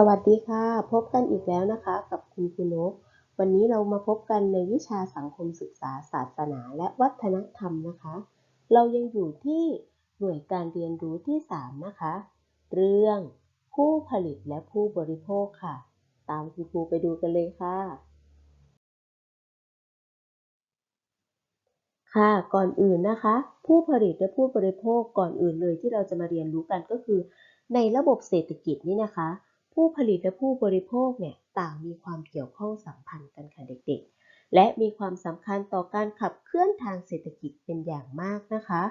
สวัสดีค่ะ พบกันอีกแล้วนะคะ กับคุณครูนก วันนี้เรามาพบกันในวิชาสังคมศึกษาศาสนาและวัฒนธรรมนะคะ เรายังอยู่ที่หน่วยการเรียนรู้ที่ 3 นะคะ เรื่องผู้ผลิตและผู้บริโภคค่ะ ตามคุณครูไปดูกันเลยค่ะ ค่ะก่อนอื่นนะคะ ผู้ผลิตและผู้บริโภคก่อนอื่นเลยที่เราจะมาเรียนรู้กันก็คือ ในระบบเศรษฐกิจนี่นะคะ ผู้ผลิตและผู้บริโภคเนี่ยต่างมีความเกี่ยวข้องสัมพันธ์กันค่ะเด็กๆ และมีความสำคัญต่อการขับเคลื่อนทางเศรษฐกิจเป็นอย่างมากนะคะ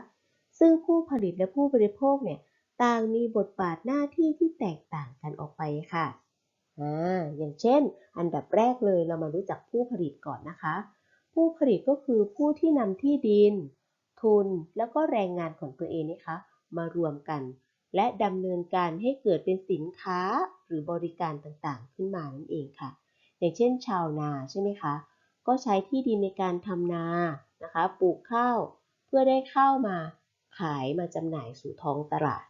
ซึ่งผู้ผลิตและผู้บริโภคเนี่ยต่างมีบทบาทหน้าที่ที่แตกต่างกันออกไปค่ะอ่าอย่างเช่น อันดับแรกเลยเรามารู้จักผู้ผลิตก่อนนะคะ ผู้ผลิตก็คือผู้ที่นำที่ดิน ทุนแล้วก็แรงงานของตัวเองนะคะ มารวมกัน และดำเนินการให้เกิดเป็นสินค้าหรือบริการต่างๆ ขึ้นมานั่นเองค่ะ อย่างเช่น ชาวนาใช่ไหมคะ ก็ใช้ที่ดินในการทำนานะคะ ปลูกข้าวเพื่อได้ข้าวมาขายมาจำหน่ายสู่ท้องตลาด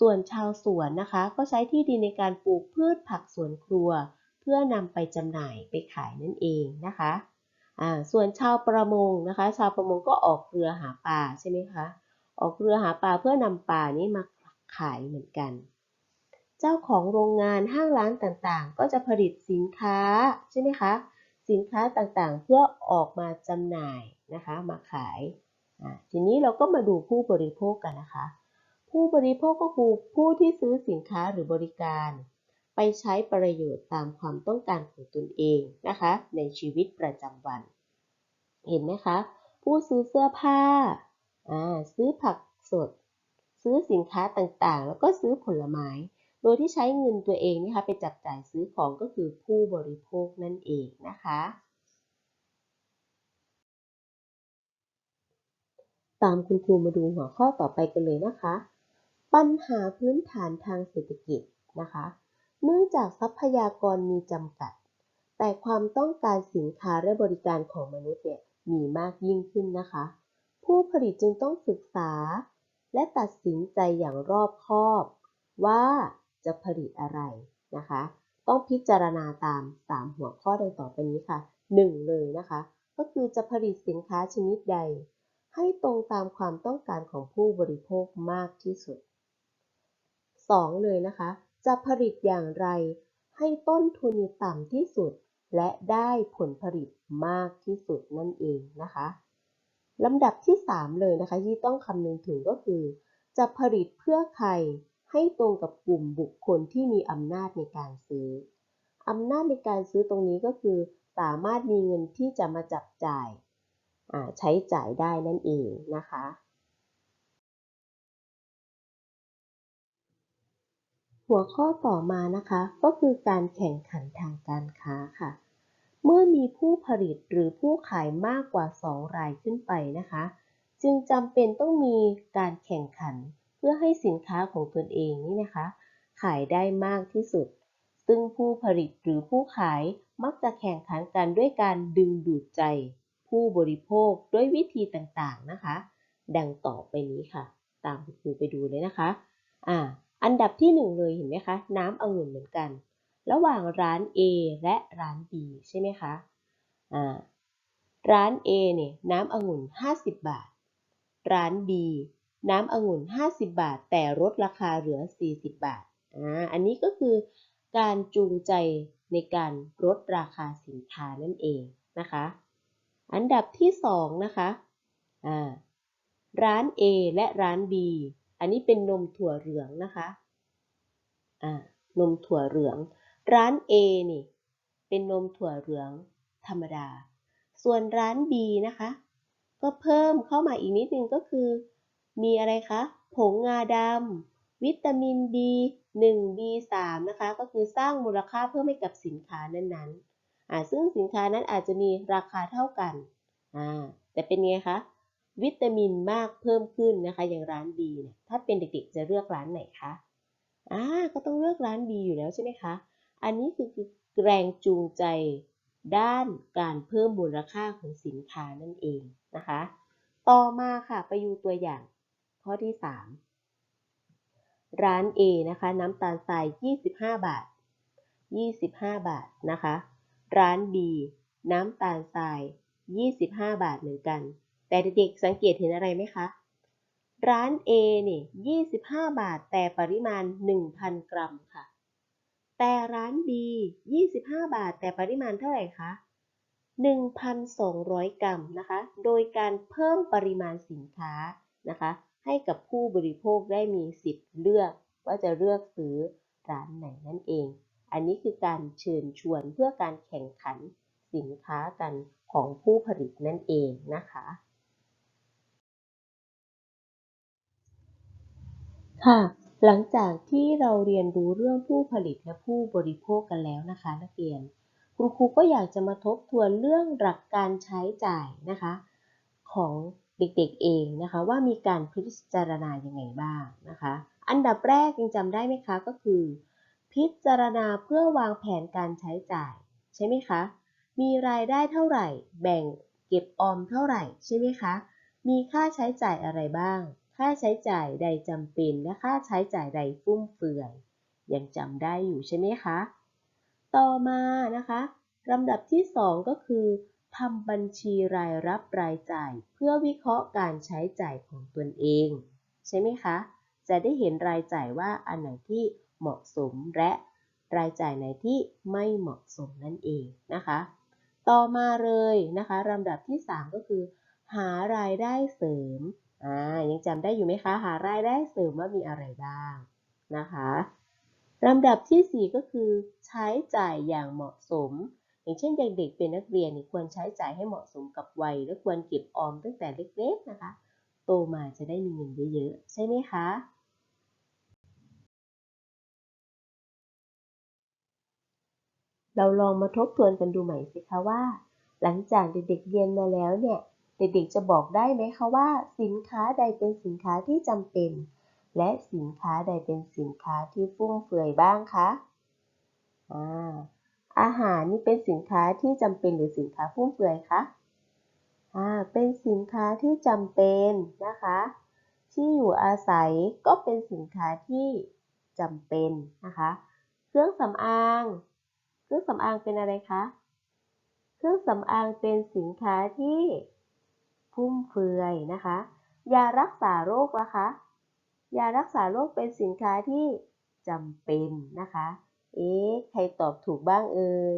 ส่วนชาวสวนนะคะ ก็ใช้ที่ดินในการปลูกพืชผักสวนครัว เพื่อนำไปจำหน่ายไปขายนั่นเองนะคะส่วนชาวประมงนะคะ ชาวประมงก็ออกเรือหาปลาใช่ไหมคะ ออกเรือหาปลาเพื่อนำปลานี้มา ขายเหมือนกัน เจ้าของโรงงานห้างร้านต่างๆ ก็จะผลิตสินค้าใช่ไหมคะ สินค้าต่างๆ เพื่อออกมาจำหน่ายนะคะ มาขาย ทีนี้เราก็มาดูผู้บริโภคกันนะคะ ผู้บริโภคก็คือผู้ที่ซื้อสินค้าหรือบริการ ไปใช้ประโยชน์ตามความต้องการของตนเองนะคะ ในชีวิตประจำวัน เห็นไหมคะ ผู้ซื้อเสื้อผ้า ซื้อผักสด ซื้อสินค้าต่างๆ แล้วก็ซื้อผลไม้ โดยที่ใช้เงินตัวเองนะคะไปจับจ่ายซื้อของก็คือผู้บริโภคนั่นเองนะคะ ตามคุณครูมาดูหัวข้อต่อไปกันเลยนะคะ ปัญหาพื้นฐานทางเศรษฐกิจนะคะ เนื่องจากทรัพยากรมีจำกัด แต่ความต้องการสินค้าและบริการของมนุษย์เนี่ยมีมากยิ่งขึ้นนะคะ ผู้ผลิตจึงต้องศึกษา และตัดสินใจอย่างรอบคอบ ว่าจะผลิตอะไรนะคะ ต้องพิจารณาตาม 3 หัวข้อดังต่อไปนี้ค่ะ 1 เลยนะคะ ก็คือจะผลิตสินค้าชนิดใด ให้ตรงตามความต้องการของผู้บริโภคมากที่สุด 2 เลยนะคะ จะผลิตอย่างไร ให้ต้นทุนต่ำที่สุด และได้ผลผลิตมากที่สุดนั่นเองนะคะ ลำดับที่ 3 เลยนะคะที่ต้องคำนึงถึงก็คือ จะผลิตเพื่อใครให้ตรงกับกลุ่มบุคคลที่มีอำนาจในการซื้ออำนาจในการซื้อตรงนี้ก็คือ สามารถมีเงินที่จะมาจับจ่ายใช้จ่ายได้นั่นเองนะคะ หัวข้อต่อมานะคะ ก็คือการแข่งขันทางการค้าค่ะ เมื่อมีผู้ผลิตหรือผู้ขายมากกว่า 2 รายขึ้นไปนะคะ จึงจำเป็นต้องมีการแข่งขัน เพื่อให้สินค้าของตนเองนี่นะคะ ขายได้มากที่สุด ซึ่งผู้ผลิตหรือผู้ขายมักจะแข่งขันกันด้วยการดึงดูดใจ ผู้บริโภคด้วยวิธีต่างๆนะคะ ดังต่อไปนี้ค่ะ ตามคุณครูไปดูเลยนะคะ อ่า อันดับที่ 1 เลยเห็นไหมคะ น้ำองุ่นเหมือนกัน ระหว่างร้าน A และร้าน B ใช่ไหมคะอ่าร้าน A เนี่ยน้ำองุ่น 50 บาท ร้าน B น้ำองุ่น 50 บาท แต่ลดราคาเหลือ 40 บาทอ่าอันนี้ก็คือการจูงใจในการลดราคาสินค้านั่นเองนะคะ อันดับที่ 2 นะคะอ่าร้าน A และร้าน B อันนี้เป็นนมถั่วเหลืองนะคะอ่านมถั่วเหลือง ร้าน A นี่ เป็นนมถั่วเหลืองธรรมดา ส่วนร้าน B นะคะ ก็เพิ่มเข้ามาอีกนิดนึงก็คือ มีอะไรคะ ผงงาดำวิตามิน B 1 B 3นะคะ ก็คือสร้างมูลค่าเพิ่มให้กับสินค้านั้นๆอ่าซึ่งสินค้านั้นอาจจะมีราคาเท่ากันอ่าแต่เป็นไงคะ วิตามินมากเพิ่มขึ้นนะคะ อย่างร้าน B เนี่ยถ้าเป็นเด็กๆจะเลือกร้านไหนคะอ่าก็ต้องเลือกร้าน B อยู่แล้วใช่ไหมคะ อันนี้คือแรงจูงใจด้านการเพิ่มมูลค่าของสินค้านั่นเองนะคะ ต่อมาค่ะไปดูตัวอย่าง ข้อที่ 3 ร้าน A นะคะ น้ำตาลทราย 25 บาท 25 บาทนะคะ ร้าน B น้ำตาลทราย 25 บาทเหมือนกัน แต่เด็กๆสังเกตเห็นอะไรไหมคะ ร้าน A นี่ย25 บาท แต่ปริมาณ 1,000 กรัมค่ะ แต่ร้าน B 25 บาท แต่ปริมาณเท่าไหร่คะ 1,200 กรัมนะคะ โดยการเพิ่มปริมาณสินค้านะคะ ให้กับผู้บริโภคได้มีสิทธิ์เลือกว่าจะเลือกซื้อร้านไหนนั่นเอง อันนี้คือการเชิญชวนเพื่อการแข่งขันสินค้ากันของผู้ผลิตนั่นเองนะคะ ค่ะ หลังจากที่เราเรียนรู้เรื่องผู้ผลิตและผู้บริโภคกันแล้วนะคะนักเรียน คุณครูก็อยากจะมาทบทวนเรื่องหลักการใช้จ่ายนะคะ ของเด็กๆเองนะคะ ว่ามีการพิจารณาอยังไงบ้างนะคะ อันดับแรกยังจำได้ไหมคะก็คือ พิจารณาเพื่อวางแผนการใช้จ่าย ใช่ไหมคะ มีรายได้เท่าไหร่ แบ่งเก็บออมเท่าไหร่ใช่ไหมคะมีค่าใช้จ่ายอะไรบ้าง ค่าใช้จ่ายใดจำเป็นและค่าใช้จ่ายใดฟุ่มเฟือย ยังจำได้อยู่ใช่ไหมคะ ต่อมานะคะลำดับที่ 2 ก็คือทำบัญชีรายรับรายจ่าย เพื่อวิเคราะห์การใช้จ่ายของตนเอง ใช่ไหมคะ จะได้เห็นรายจ่ายว่าอันไหนที่เหมาะสมและรายจ่ายไหนที่ไม่เหมาะสมนั่นเองนะคะ ต่อมาเลยนะคะลำดับที่ 3 ก็คือ หารายได้เสริม อ่ายังจำได้อยู่ไหมคะ หารายได้เสริมว่ามีอะไรบ้างนะคะลำดับที่ 4 ก็คือใช้จ่ายอย่างเหมาะสม อย่างเช่นเด็กๆเป็นนักเรียนควรใช้จ่ายให้เหมาะสมกับวัย และควรเก็บออมตั้งแต่เล็กๆนะคะ โตมาจะได้มีเงินเยอะๆใช่ไหมคะเราลองมาทบทวนกันดูใหม่สิคะว่า หลังจากเด็กๆเรียนมาแล้วเนี่ย เด็กๆจะบอกได้ไหมคะว่า สินค้าใดเป็นสินค้าที่จำเป็น และสินค้าใดเป็นสินค้าที่ฟุ่มเฟือยบ้างคะอ่าอาหารนี่เป็นสินค้าที่จำเป็นหรือสินค้าฟุ่มเฟือยคะอ่าเป็นสินค้าที่จำเป็นนะคะ ที่อยู่อาศัยก็เป็นสินค้าที่จำเป็นนะคะ เครื่องสำอาง เครื่องสำอางเป็นอะไรคะ เครื่องสำอางเป็นสินค้าที่ ฟุ่มเฟือยนะคะ ยารักษาโรคนะคะ ยารักษาโรคเป็นสินค้าที่จำเป็นนะคะ เอ๊ะ ใครตอบถูกบ้างเอ่ย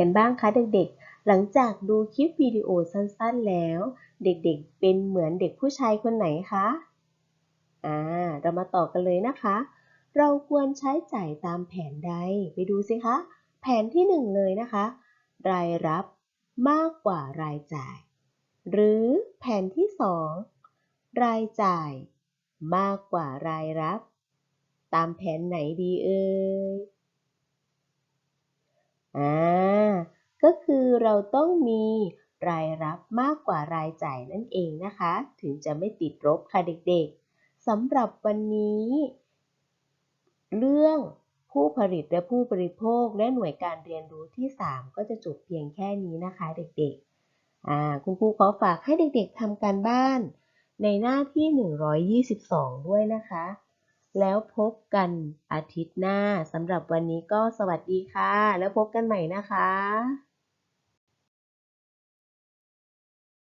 กันบ้างคะเด็กๆ หลังจากดูคลิปวิดีโอสั้นๆแล้ว เด็กๆ เป็นเหมือนเด็กผู้ชายคนไหนคะ อ่า เรามาต่อกันเลยนะคะ เราควรใช้จ่ายตามแผนใด ไปดูสิคะ แผนที่หนึ่งเลยนะคะ รายรับมากกว่ารายจ่าย หรือแผนที่สองรายจ่าย มากกว่ารายรับ ตามแผนไหนดีเอ่ยอ่า ก็คือเราต้องมีรายรับมากกว่ารายจ่ายนั่นเองนะคะ ถึงจะไม่ติดลบค่ะเด็กๆสำหรับวันนี้ เรื่องผู้ผลิตและผู้บริโภคและหน่วยการเรียนรู้ที่ 3 ก็จะจบเพียงแค่นี้นะคะเด็กๆคุณครูขอฝากให้เด็กๆทำการบ้าน ในหน้าที่ 122 ด้วยนะคะ แล้วพบกันอาทิตย์หน้าสำหรับวันนี้ก็สวัสดีค่ะ แล้วพบกันใหม่นะคะ